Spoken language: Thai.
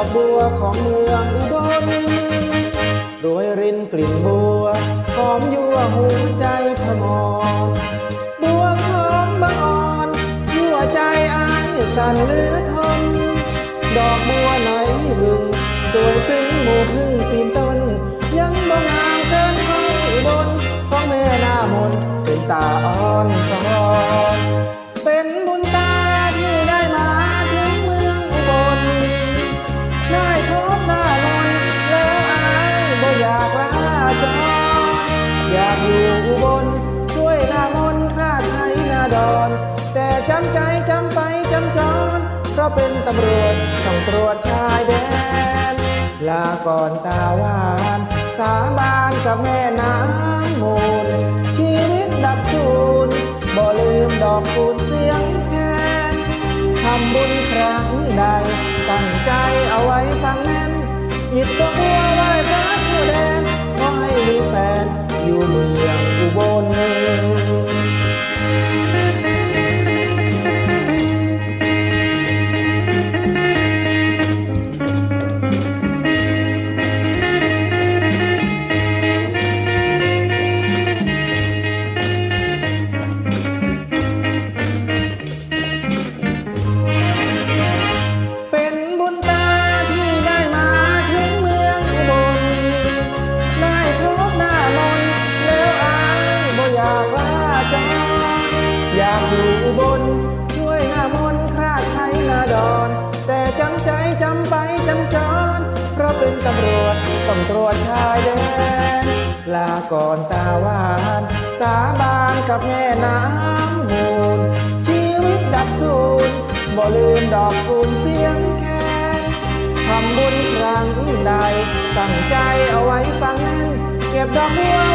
อกบัวของเมืองอุบลโรยรินกลิ่นบัวหอมยั่วหูใจพมรบัวหอมบางอ่อนยั่วใจอายสั่นเหลือทน ดอกบัวไหนบึง สวยซึ้งหมู่พึ่งปีนต้น ยังบ่งามเกินของอุบลของแม่หน้ามนเป็นตาอ่อน อยากอยู่อุบลช่วยหน้ามนคลาดไทยนาดอน แต่จำใจจำไปจำจรเพราะเป็นตำรวจต้องตรวจชายแดน ลาก่อนตาหวาน สาบานกับแม่น้ำมูล ชีวิตดับสูญบ่ลืมดอกคูณเสียงแคนทำบุญครั้งใด ตั้งใจเอาไว้ฟัง ตำรวจต้องตรวจชายแดน ลาก่อนตาหวาน สาบานกับแม่น้ำมูล ชีวิตดับสูญบ่ลืมดอกคูณเสียงแคนทำบุญครั้งใด ตั้งใจเอาไว้ฟังนั้น เก็บดอกบัว